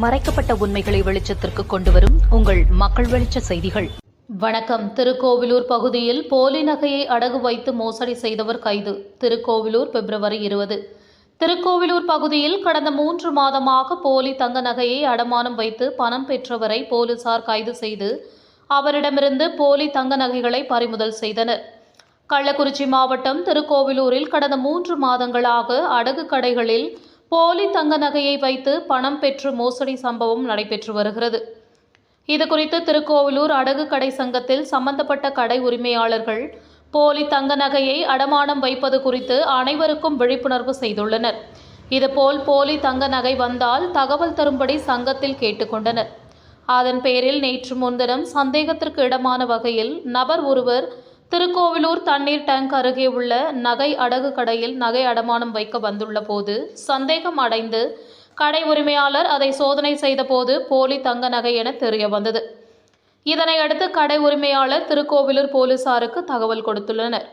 மறைக்கப்பட்ட உண்மைகளை வெளிச்சத்திற்கு கொண்டுவரும் உங்கள் மக்கள் வெளிச்ச செய்திகள். வணக்கம். திருக்கோவிலூர் பகுதியில் போலி நகையை அடகு வைத்து மோசடி செய்தவர் கைது. திருக்கோவிலூர் பிப்ரவரி இருபது. திருக்கோவிலூர் பகுதியில் கடந்த மூன்று மாதமாக போலி தங்க நகையை அடமானம் வைத்து பணம் பெற்றவரை போலீசார் கைது செய்து அவரிடமிருந்து போலி தங்க நகைகளை பறிமுதல் செய்தனர். கள்ளக்குறிச்சி மாவட்டம் திருக்கோவிலூரில் கடந்த மூன்று மாதங்களாக அடகு கடைகளில் போலி தங்க நகையை வைத்து பணம் பெற்று மோசடி சம்பவம் நடைபெற்று வருகிறது. இதுகுறித்து திருக்கோவிலூர் அடகு கடை சங்கத்தில் சம்பந்தப்பட்ட கடை உரிமையாளர்கள் போலி தங்க நகையை அடமானம் வைப்பது குறித்து அனைவருக்கும் விழிப்புணர்வு செய்துள்ளனர். இதுபோல் போலி தங்க நகை வந்தால் தகவல் தரும்படி சங்கத்தில் கேட்டுக்கொண்டனர். அதன் பேரில் நேற்று முன்தினம் சந்தேகத்திற்கு இடமான வகையில் நபர் ஒருவர் திருக்கோவிலூர் தண்ணீர் டேங்க் அருகே உள்ள நகை அடகு கடையில் நகை அடமானம் வைக்க வந்துள்ள போது சந்தேகம் அடைந்து கடை உரிமையாளர் அதை சோதனை செய்தபோது போலி தங்க நகை என தெரிய வந்தது. இதனையடுத்து கடை உரிமையாளர் திருக்கோவிலூர் போலீசாருக்கு தகவல் கொடுத்துள்ளனர்.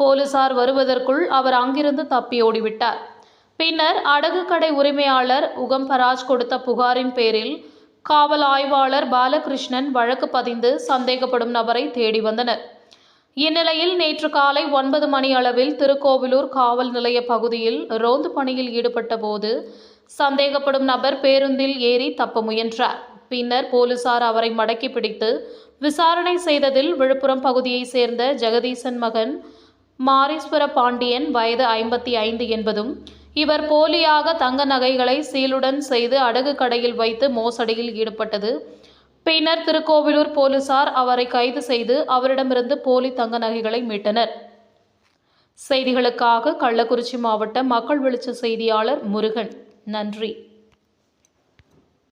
போலீசார் வருவதற்குள் அவர் அங்கிருந்து தப்பி ஓடிவிட்டார். பின்னர் அடகு கடை உரிமையாளர் உகம்பராஜ் கொடுத்த புகாரின் பேரில் காவல் ஆய்வாளர் பாலகிருஷ்ணன் வழக்கு பதிந்து சந்தேகப்படும் நபரை தேடி வந்தனர். இந்நிலையில் நேற்று காலை ஒன்பது மணி அளவில் திருக்கோவிலூர் காவல் நிலைய பகுதியில் ரோந்து பணியில் ஈடுபட்ட போது சந்தேகப்படும் நபர் பேருந்தில் ஏறி தப்ப முயன்றார். பின்னர் போலீசார் அவரை மடக்கி பிடித்து விசாரணை செய்ததில் விழுப்புரம் பகுதியைச் சேர்ந்த ஜெகதீசன் மகன் மாரீஸ்வர பாண்டியன் வயது ஐம்பத்தி ஐந்து என்பதும் இவர் போலியாக தங்க நகைகளை சீலுடன் செய்து அடகு கடையில் வைத்து மோசடியில் ஈடுபட்டது பின்னர் திருக்கோவிலூர் போலீசார் அவரை கைது செய்து அவரிடமிருந்து போலி தங்க நகைகளை மீட்டனர். செய்திகளுக்காக கள்ளக்குறிச்சி மாவட்ட மக்கள் வெளிச்ச செய்தியாளர் முருகன். நன்றி.